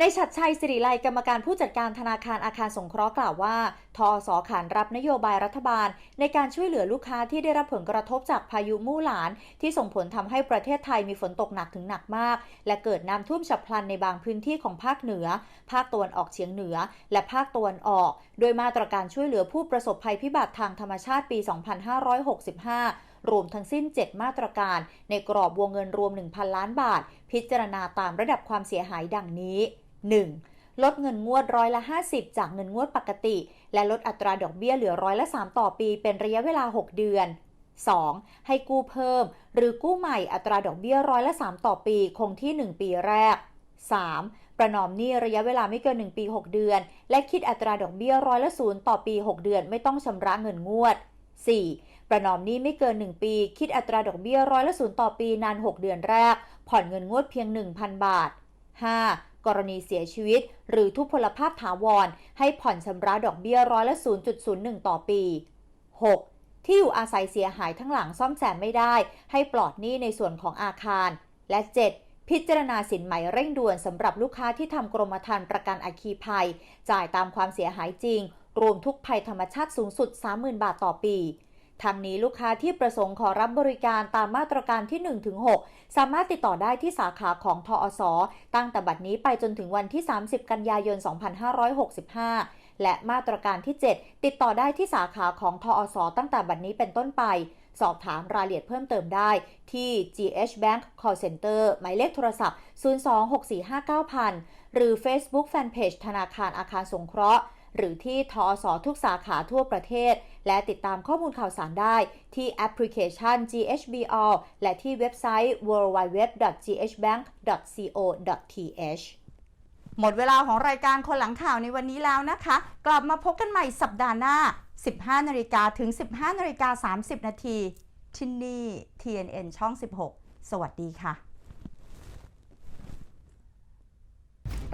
ในชัดชัยสิริไลกรรมการผู้จัดการธนาคารอาคารสงเคราะห์กล่าวว่าทอสขานรับนโยบายรัฐบาล ในการช่วยเหลือลูกค้าที่ได้รับผลกระทบจากพายุมู่หลาน ที่ส่งผลทำให้ประเทศไทยมีฝนตกหนักถึงหนักมาก และเกิดน้ำท่วมฉับพลันในบางพื้นที่ของภาคเหนือ ภาคตะวันออกเฉียงเหนือ และภาคตะวันออก โดยมาตรการช่วยเหลือผู้ประสบภัยพิบัติทางธรรมชาติปี 2565 รวมทั้งสิ้น 7 มาตรการ ในกรอบวงเงินรวม 1,000 ล้านบาท พิจารณาตามระดับความเสียหายดังนี้ 1. ลดเงินงวดร้อยละ 50 จากเงินงวดปกติ และลดอัตราดอกเบี้ยเหลือร้อยละ 3 ต่อปีเป็นระยะเวลา 6 เดือน 2. ให้กู้เพิ่ม หรือกู้ใหม่อัตราดอกเบี้ยร้อยละ 3 ต่อปีคงที่ 1 ปีแรก 3. ประนอมหนี้ระยะเวลาไม่เกิน 1 ปี 6 เดือน และคิดอัตราดอกเบี้ยร้อยละศูนย์ต่อปี 6 เดือนไม่ต้องชำระเงินงวด 4. ประนอมหนี้ไม่เกิน 1 ปี คิดอัตราดอกเบี้ยร้อยละศูนย์ต่อปีนาน 6 เดือนแรก ผ่อนเงินงวดเพียง 1,000 บาท 5. กรณีเสียชีวิต หรือทุพพลภาพถาวร ให้ผ่อนชำระดอกเบี้ยร้อยละ0.01 ต่อปี 6. ที่อยู่อาศัยเสียหายทั้งหลังซ่อมแซมไม่ได้ ให้ปลอดหนี้ในส่วนของอาคาร และ 7. พิจารณาสินไหมเร่งด่วนสำหรับลูกค้าที่ทำกรมธรรม์ประกันอัคคีภัย จ่ายตามความเสียหายจริง รวมทุกภัยธรรมชาติสูงสุด 30,000 บาทต่อปีทางนี้ลูกค้าที่ประสงค์ขอรับบริการตามมาตรการที่ 1-6 สามารถติดต่อได้ที่สาขาของทอสตั้งแต่บัดนี้ไปจนถึงวันที่ 30 กันยายน 2565 และมาตรการที่ 7 ติดต่อได้ที่สาขาของทอสตั้งแต่บัดนี้เป็นต้นไป สอบถามรายละเอียดเพิ่มเติมได้ที่ GH Bank Call Center หมายเลขโทรศัพท์ 026459000 หรือ Facebook Fanpage ธนาคารอาคารสงเคราะห์ หรือที่ทอสทุกสาขาทั่วประเทศ และติดตามข้อมูลข่าวสารได้ที่แอปพลิเคชัน GHBall และที่เว็บไซต์ www.ghbank.co.th หมดเวลาของรายการคนหลังข่าวในวันนี้แล้วนะคะ กลับมาพบกันใหม่สัปดาห์หน้า 15นาฬิกาถึง 15นาฬิกา30 นาทีที่นี่ TNN ช่อง 16 สวัสดีค่ะ